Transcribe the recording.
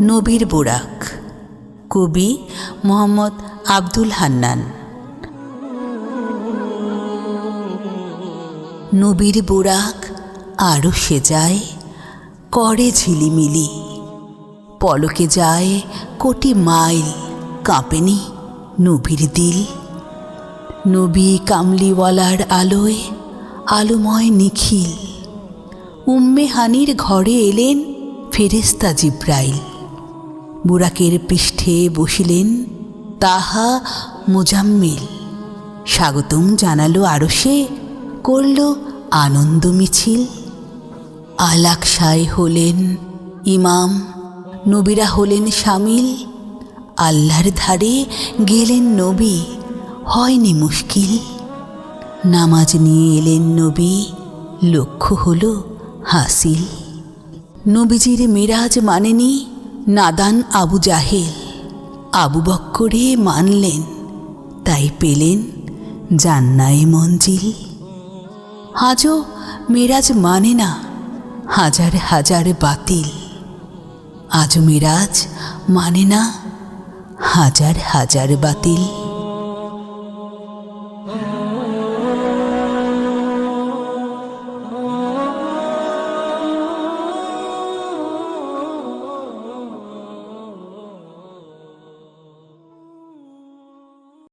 নবীর বোরাক। কবি মোহাম্মদ আব্দুল হান্নান। নবীর বোরাক আরও সে যায় করে ঝিলিমিলি। পলকে যায় কোটি মাইল, কাঁপেনি নবীর দিল। নবী কামলিওয়ালার আলোয় আলোময় নিখিল। উম্মে হানির ঘরে এলেন ফেরেস্তা জিব্রাইল। বুরাকের পৃষ্ঠে বসিলেন তাহা মোজাম্মিল। স্বাগতম জানালো আরও সে, করল আনন্দ মিছিল। আলাকসায় হলেন ইমাম, নবীরা হলেন সামিল। আল্লাহর ধারে গেলেন নবী, হয়নি মুশকিল। নামাজ নিয়ে এলেন নবী, লক্ষ্য হলো হাসিল। নবীজির মিরাজ মানেনি নাদান আবু জাহেল। আবু বক্করে মানলেন, তাই পেলেন জান্নায় মঞ্জিল। আজও মেরাজ মানে না, হাজার হাজার বাতিল। আজ মেরাজ মানে না, হাজার হাজার বাতিল।